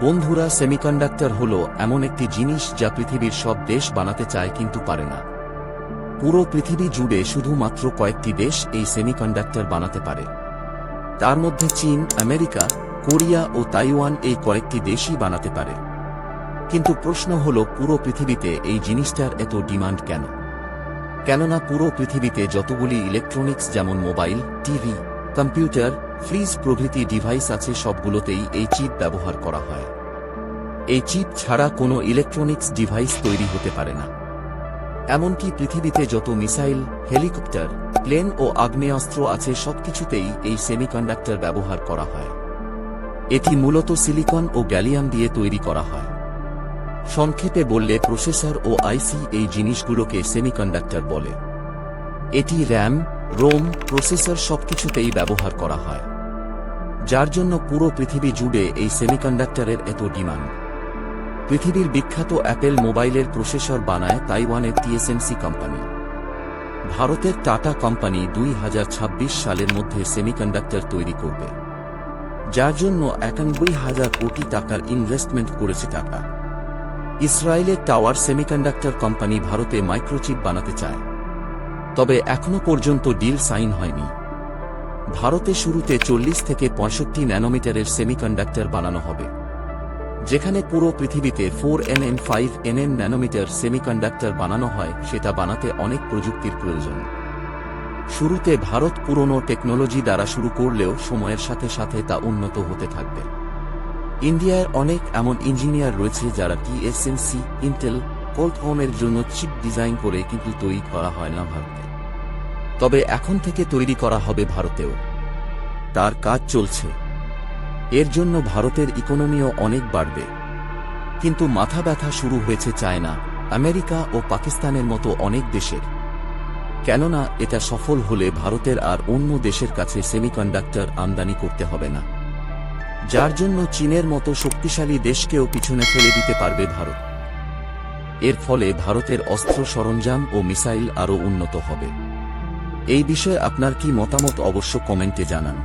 বন্ধুরা সেমিকন্ডাক্টর হল এমন একটি জিনিস যা পৃথিবীর সব দেশ বানাতে চায় কিন্তু পারে না। পুরো পৃথিবী জুড়ে শুধুমাত্র কয়েকটি দেশ এই সেমিকন্ডাক্টর বানাতে পারে। তার মধ্যে চীন, আমেরিকা, কোরিয়া ও তাইওয়ান এই কয়েকটি দেশই বানাতে পারে। কিন্তু প্রশ্ন হল, পুরো পৃথিবীতে এই জিনিসটার এত ডিমান্ড কেন? কেননা পুরো পৃথিবীতে যতগুলি ইলেকট্রনিক্স যেমন মোবাইল, টিভি কম্পিউটার, ফ্রিজ প্রভৃতি ডিভাইস আছে সবগুলোতেই এই চিপ ব্যবহার করা হয়। এই চিপ ছাড়া কোনো ইলেকট্রনিক্স ডিভাইস তৈরি হতে পারে না। এমনকি পৃথিবীতে যত মিসাইল, হেলিকপ্টার, প্লেন ও আগ্নেয়াস্ত্র আছে সবকিছুতেই এই সেমিকন্ডাক্টর ব্যবহার করা হয়। এটি মূলত সিলিকন ও গ্যালিয়াম দিয়ে তৈরি করা হয়। সংক্ষেপে বললে প্রসেসর ও আইসি এই জিনিসগুলোকে সেমিকন্ডাক্টর বলে। এটি র্যাম রোম প্রসেসর সবকিছুতেই ব্যবহার করা হয়, যার জন্য পুরো পৃথিবী জুড়ে এই সেমিকন্ডাক্টরের এত ডিমান্ড। পৃথিবীর বিখ্যাত অ্যাপেল মোবাইলের প্রসেসর বানায় তাইওয়ানের টিএসএমসি কোম্পানি। ভারতের টাটা কোম্পানি দুই হাজার ছাব্বিশ সালের মধ্যে সেমিকন্ডাক্টর তৈরি করবে, যার জন্য একানব্বই হাজার কোটি টাকার ইনভেস্টমেন্ট করেছে টাটা। ইসরায়েলের টাওয়ার সেমিকন্ডাক্টর কোম্পানি ভারতে মাইক্রোচিপ বানাতে চায়। তবে এখনও পর্যন্ত ডিল সাইন হয়নি। ভারতে শুরুতে চল্লিশ থেকে পঁয়ষট্টি ন্যানোমিটারের সেমিকন্ডাক্টর বানানো হবে, যেখানে পুরো পৃথিবীতে four nm five nm nanometre semiconductor বানানো হয়, সেটা বানাতে অনেক প্রযুক্তির প্রয়োজন। শুরুতে ভারত পুরনো টেকনোলজি দ্বারা শুরু করলেও সময়ের সাথে সাথে তা উন্নত হতে থাকবে। ইন্ডিয়ার অনেক এমন ইঞ্জিনিয়ার রয়েছে যারা টিএসএমসি, ইন্টেল, কোল্টকমের জন্য চিপ ডিজাইন করে কিন্তু তৈরি করা হয় না ভারতে। তবে এখন থেকে তৈরি করা হবে ভারতেও। তার কাজ চলছে। এর জন্য ভারতের ইকোনমিও অনেক বাড়বে। কিন্তু মাথা ব্যথা শুরু হয়েছে চায়না, আমেরিকা ও পাকিস্তানের মতো অনেক দেশের। কেননা এটা সফল হলে ভারতের আর অন্য দেশের কাছে সেমিকন্ডাক্টর আমদানি করতে হবে না। যার জন্য চীনের মতো শক্তিশালী দেশকেও পিছনে ফেলে দিতে পারবে ভারত। এর ফলে ভারতের অস্ত্র সরঞ্জাম ও মিসাইল আরও উন্নত হবে। এই বিষয়ে আপনার কি মতামত অবশ্য কমেন্টে জানান।